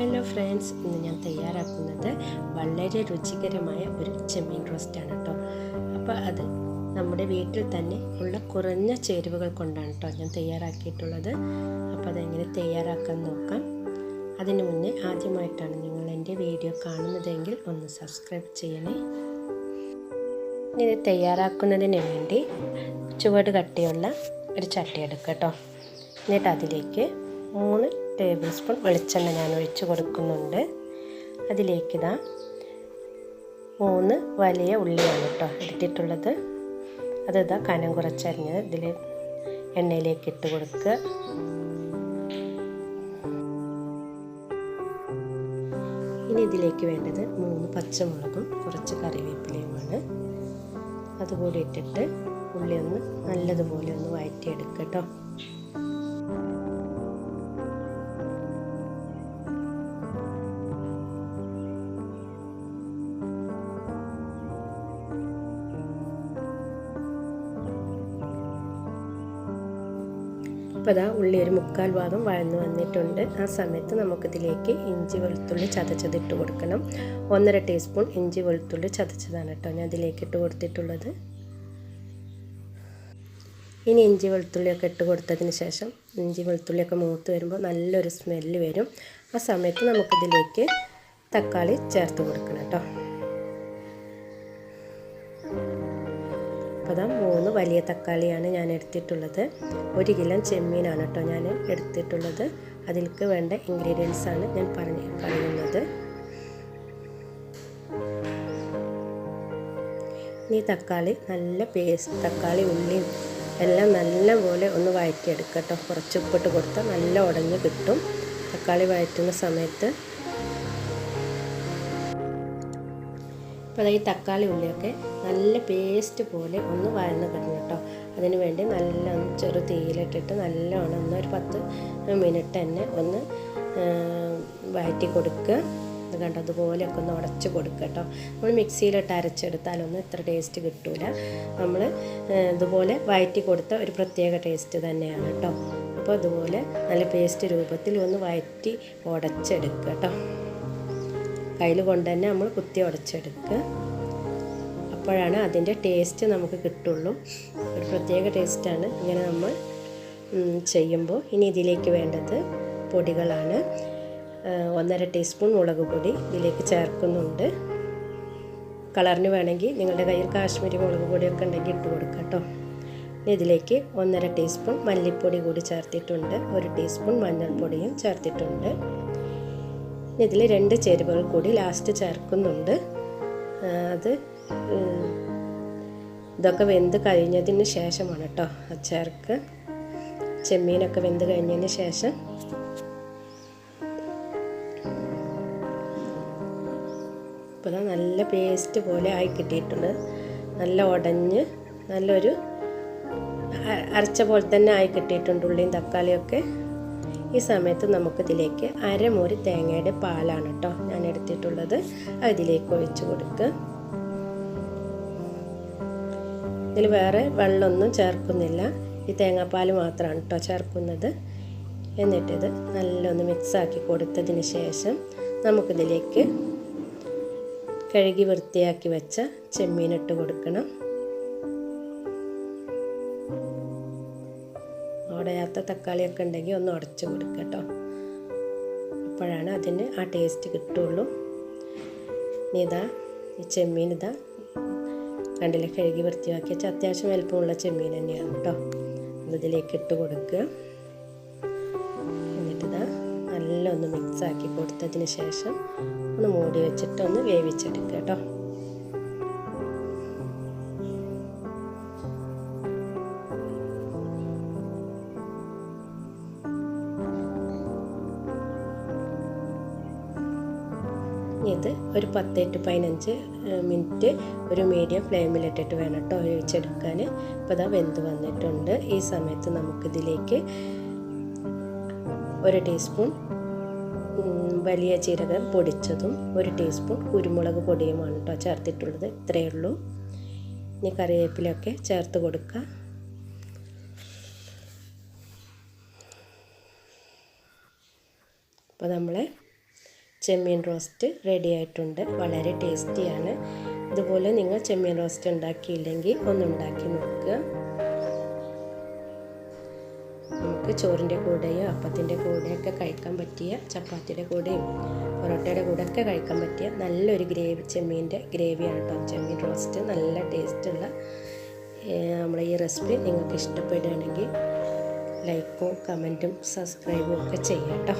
Hello friends ഇന്ന് ഞാൻ തയ്യാറാക്കുന്നത് വളരെ രുചികരമായ ഒരു ചെമ്മീൻ റോസ്റ്റാണ് കേട്ടോ അപ്പോൾ അത് നമ്മുടെ വീട്ടിൽ തന്നെ ഉള്ള കുറഞ്ഞ ചേരുവകൾ കൊണ്ടാണ് കേട്ടോ ഞാൻ തയ്യാറാക്കിയിട്ടുള്ളത്. അപ്പോൾ അതെങ്ങനെ തയ്യാറാക്കാൻ നോക്കാം. അതിനു മുന്നേ ആദ്യമായിട്ടാണ് നിങ്ങൾ എന്റെ വീഡിയോ കാണുന്നതെങ്കിൽ ഒന്ന് സബ്സ്ക്രൈബ് ചെയ്യണേ. ഇത് തയ്യാറാക്കുന്നതിന് വേണ്ടി ചുവട് കട്ടിയുള്ള ഒരു ചട്ടി എടുക്കുക കേട്ടോ എന്നിട്ട് അതിലേക്ക് മൂന്ന് ടേബിൾ സ്പൂൺ വെളിച്ചെണ്ണ ഞാൻ ഒഴിച്ച് കൊടുക്കുന്നുണ്ട്. അതിലേക്ക് ഇതാ മൂന്ന് വലിയ ഉള്ളിയാണ് കേട്ടോ എടുത്തിട്ടുള്ളത്. അത് ഇതാ കനം കുറച്ചരിഞ്ഞത് ഇതിൽ എണ്ണയിലേക്ക് ഇട്ട് കൊടുക്കുക. ഇനി ഇതിലേക്ക് വേണ്ടത് മൂന്ന് പച്ചമുളകും കുറച്ച് കറിവേപ്പിലയുമാണ്. അതുകൂടി ഇട്ടിട്ട് ഉള്ളി ഒന്ന് നല്ലതുപോലെ ഒന്ന് വഴറ്റിയെടുക്കുക കേട്ടോ. അപ്പോൾ അതാ ഉള്ളി ഒരു മുക്കാൽ ഭാഗം വഴന്നു വന്നിട്ടുണ്ട്. ആ സമയത്ത് നമുക്കിതിലേക്ക് ഇഞ്ചി വെളുത്തുള്ളി ചതച്ചതിട്ട് കൊടുക്കണം. ഒന്നര ടീസ്പൂൺ ഇഞ്ചി വെളുത്തുള്ളി ചതച്ചതാണ് കേട്ടോ ഞാൻ ഇതിലേക്ക് ഇട്ട് കൊടുത്തിട്ടുള്ളത്. ഇനി ഇഞ്ചി വെളുത്തുള്ളിയൊക്കെ ഇട്ട് കൊടുത്തതിന് ശേഷം ഇഞ്ചി വെളുത്തുള്ളിയൊക്കെ മൂത്ത് വരുമ്പോൾ നല്ലൊരു സ്മെല്ല് വരും. ആ സമയത്ത് നമുക്കിതിലേക്ക് തക്കാളി ചേർത്ത് കൊടുക്കണം കേട്ടോ. അപ്പോൾ മൂന്ന് വലിയ തക്കാളിയാണ് ഞാൻ എടുത്തിട്ടുള്ളത്. ഒരു കിലോ ചെമ്മീനാണ് കേട്ടോ ഞാൻ എടുത്തിട്ടുള്ളത്. അതിൽക്ക് വേണ്ട ഇൻഗ്രീഡിയൻസ് ആണ് ഞാൻ പറഞ്ഞ് പറയുന്നത്. ഈ തക്കാളി നല്ല പേസ്റ്റ് തക്കാളി ഉള്ളിയും എല്ലാം നല്ല പോലെ ഒന്ന് വഴറ്റിയെടുക്കട്ടോ കേട്ടോ. കുറച്ച് ഉപ്പിട്ട് കൊടുത്താൽ നല്ല ഉടഞ്ഞ് കിട്ടും. തക്കാളി വഴറ്റുന്ന സമയത്ത് അപ്പോൾ ഈ തക്കാളി ഉള്ളിയൊക്കെ നല്ല പേസ്റ്റ് പോലെ ഒന്ന് വഴന്ന് കിടന്നു കേട്ടോ. അതിന് വേണ്ടി നല്ല ചെറു തീയിലിട്ടിട്ട് നല്ലോണം ഒന്ന് ഒരു പത്ത് മിനിറ്റ് തന്നെ ഒന്ന് വഴറ്റി കൊടുക്കുക. അത് കണ്ടോ അതുപോലെയൊക്കെ ഒന്ന് ഉടച്ച് കൊടുക്കുക കേട്ടോ. നമ്മൾ മിക്സിയിലിട്ട് അരച്ചെടുത്താലൊന്നും ഇത്ര ടേസ്റ്റ് കിട്ടൂല. നമ്മൾ ഇതുപോലെ വഴറ്റി കൊടുത്ത ഒരു പ്രത്യേക ടേസ്റ്റ് തന്നെയാണ് കേട്ടോ. അപ്പോൾ അതുപോലെ നല്ല പേസ്റ്റ് രൂപത്തിൽ ഒന്ന് വഴറ്റി ഉടച്ചെടുക്കുക കേട്ടോ. കയ്യിൽ കൊണ്ട് തന്നെ നമ്മൾ കുത്തി ഉടച്ചെടുക്കുക. അപ്പോഴാണ് അതിന്റെ ടേസ്റ്റ് നമുക്ക് കിട്ടുള്ളൂ. ഒരു പ്രത്യേക ടേസ്റ്റാണ് ഇങ്ങനെ നമ്മൾ ചെയ്യുമ്പോൾ. ഇനി ഇതിലേക്ക് വേണ്ടത് പൊടികളാണ്. ഒന്നര ടീസ്പൂൺ മുളക് പൊടി ഇതിലേക്ക് ചേർക്കുന്നുണ്ട്. കളറിന് വേണമെങ്കിൽ നിങ്ങളുടെ കയ്യിൽ കാശ്മീരി മുളക് പൊടിയൊക്കെ ഉണ്ടെങ്കിൽ ഇട്ട് കൊടുക്കാം കേട്ടോ. ഇതിലേക്ക് ഒന്നര ടീസ്പൂൺ മല്ലിപ്പൊടി കൂടി ചേർത്തിട്ടുണ്ട്. ഒരു ടീസ്പൂൺ മഞ്ഞൾപ്പൊടിയും ചേർത്തിട്ടുണ്ട്. ഇതിൽ രണ്ട് ചേരുവകൾ കൂടി ലാസ്റ്റ് ചേർക്കുന്നുണ്ട്. അത് ഇതൊക്കെ വെന്ത് കഴിഞ്ഞതിന് ശേഷമാണ് കേട്ടോ ചേർക്ക്. ചെമ്മീനൊക്കെ വെന്ത് കഴിഞ്ഞതിന് ശേഷം. ഇപ്പോൾ നല്ല പേസ്റ്റ് പോലെ ആയി കിട്ടിയിട്ടുണ്ട്. നല്ല ഉടഞ്ഞ് നല്ലൊരു അരച്ച പോലെ തന്നെ ആയി കിട്ടിയിട്ടുണ്ട് ഉള്ളിയും തക്കാളിയൊക്കെ ഈ സമയത്ത് നമുക്കിതിലേക്ക് അരമുറി തേങ്ങയുടെ പാലാണ് കേട്ടോ ഞാൻ എടുത്തിട്ടുള്ളത്. അതിലേക്ക് ഒഴിച്ച് കൊടുക്കുക ഇതിൽ വേറെ വെള്ളമൊന്നും ചേർക്കുന്നില്ല. ഈ തേങ്ങാപ്പാൽ മാത്രമാണ് കേട്ടോ ചേർക്കുന്നത്. എന്നിട്ടിത് നല്ലൊന്ന് മിക്സാക്കി കൊടുത്തതിന് ശേഷം നമുക്കിതിലേക്ക് കഴുകി വൃത്തിയാക്കി വെച്ച ചെമ്മീനിട്ട് കൊടുക്കണം. ഉടയാത്ത തക്കാളിയൊക്കെ ഉണ്ടെങ്കിൽ ഒന്ന് ഉടച്ചു കൊടുക്കുക കേട്ടോ. അപ്പോഴാണ് അതിന് ആ ടേസ്റ്റ് കിട്ടുള്ളൂ. ഇതാ ഈ ചെമ്മീൻ ഇതാ കണ്ടില്ല കഴുകി വൃത്തിയാക്കി വെച്ചാൽ അത്യാവശ്യം വലുപ്പമുള്ള ചെമ്മീൻ തന്നെയാണ് കേട്ടോ. ഇതിലേക്ക് ഇട്ട് കൊടുക്കുക എന്നിട്ടിതാ നല്ല ഒന്ന് മിക്സാക്കി കൊടുത്തതിന് ശേഷം ഒന്ന് മൂടി വെച്ചിട്ട് ഒന്ന് വേവിച്ചെടുക്കുക കേട്ടോ. ഇത് ഒരു പത്ത് ടു പതിനഞ്ച് മിനിറ്റ് ഒരു മീഡിയം ഫ്ലെയിമിലിട്ടിട്ട് വേണം കേട്ടോ ഒഴിച്ചെടുക്കാൻ. ഇപ്പോൾ അതാ വെന്ത് വന്നിട്ടുണ്ട്. ഈ സമയത്ത് നമുക്കിതിലേക്ക് ഒരു ടീസ്പൂൺ വലിയ ജീരകം പൊടിച്ചതും ഒരു ടീസ്പൂൺ കുരുമുളക് പൊടിയുമാണ് കേട്ടോ ചേർത്തിട്ടുള്ളത്. ഇത്രയേ ഉള്ളൂ. ഇനി കറിവേപ്പിലൊക്കെ ചേർത്ത് കൊടുക്കുക അപ്പോൾ നമ്മളെ ചെമ്മീൻ റോസ്റ്റ് റെഡി ആയിട്ടുണ്ട്. വളരെ ടേസ്റ്റിയാണ് ഇതുപോലെ നിങ്ങൾ ചെമ്മീൻ റോസ്റ്റ് ഉണ്ടാക്കിയില്ലെങ്കിൽ ഒന്നുണ്ടാക്കി നോക്കുക. നമുക്ക് ചോറിന്റെ കൂടെയോ അപ്പത്തിന്റെ കൂടെയൊക്കെ കഴിക്കാൻ പറ്റിയ ചപ്പാത്തിയുടെ കൂടെയും പൊറോട്ടയുടെ കൂടെ ഒക്കെ കഴിക്കാൻ പറ്റിയ നല്ലൊരു ഗ്രേവി ചെമ്മീന്റെ ഗ്രേവിയാണ് കേട്ടോ ചെമ്മീൻ റോസ്റ്റ് നല്ല ടേസ്റ്റുള്ള നമ്മുടെ ഈ റെസിപ്പി നിങ്ങൾക്ക് ഇഷ്ടപ്പെടുകയാണെങ്കിൽ ലൈക്കും കമന്റും സബ്സ്ക്രൈബും ഒക്കെ ചെയ്യാം കേട്ടോ